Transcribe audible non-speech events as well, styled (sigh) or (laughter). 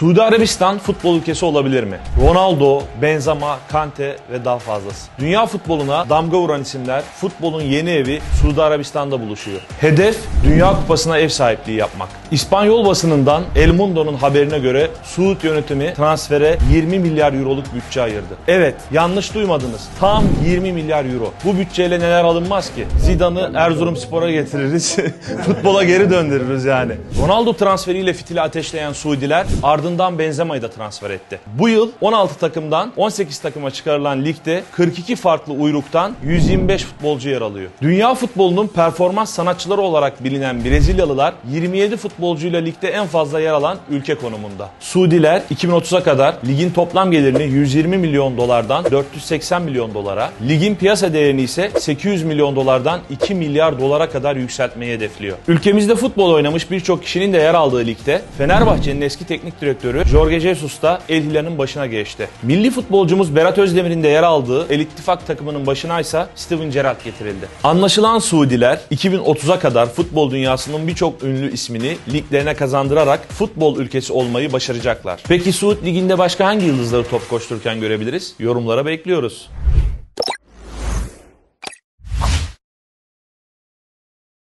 Suudi Arabistan futbol ülkesi olabilir mi? Ronaldo, Benzema, Kante ve daha fazlası. Dünya futboluna damga vuran isimler futbolun yeni evi Suudi Arabistan'da buluşuyor. Hedef Dünya Kupası'na ev sahipliği yapmak. İspanyol basınından El Mundo'nun haberine göre Suud yönetimi transfere 20 milyar euroluk bütçe ayırdı. Evet yanlış duymadınız. Tam 20 milyar euro. Bu bütçeyle neler alınmaz ki? Zidane'ı Erzurumspor'a getiririz. (laughs) Futbola geri döndürürüz yani. Ronaldo transferiyle fitili ateşleyen Suudiler ardından Benzema'yı da transfer etti. Bu yıl 16 takımdan 18 takıma çıkarılan ligde 42 farklı uyruktan 125 futbolcu yer alıyor. Dünya futbolunun performans sanatçıları olarak bilinen Brezilyalılar 27 futbolcuyla ligde en fazla yer alan ülke konumunda. Suudiler 2030'a kadar ligin toplam gelirini 120 milyon dolardan 480 milyon dolara, ligin piyasa değerini ise 800 milyon dolardan 2 milyar dolara kadar yükseltmeyi hedefliyor. Ülkemizde futbol oynamış birçok kişinin de yer aldığı ligde Fenerbahçe'nin eski teknik direktörü Jorge Jesus da El Hilal'in başına geçti. Milli futbolcumuz Berat Özdemir'in de yer aldığı El İttifak takımının başına ise Steven Gerrard getirildi. Anlaşılan Suudiler 2030'a kadar futbol dünyasının birçok ünlü ismini liglerine kazandırarak futbol ülkesi olmayı başaracaklar. Peki Suud Ligi'nde başka hangi yıldızları top koştururken görebiliriz? Yorumlara bekliyoruz.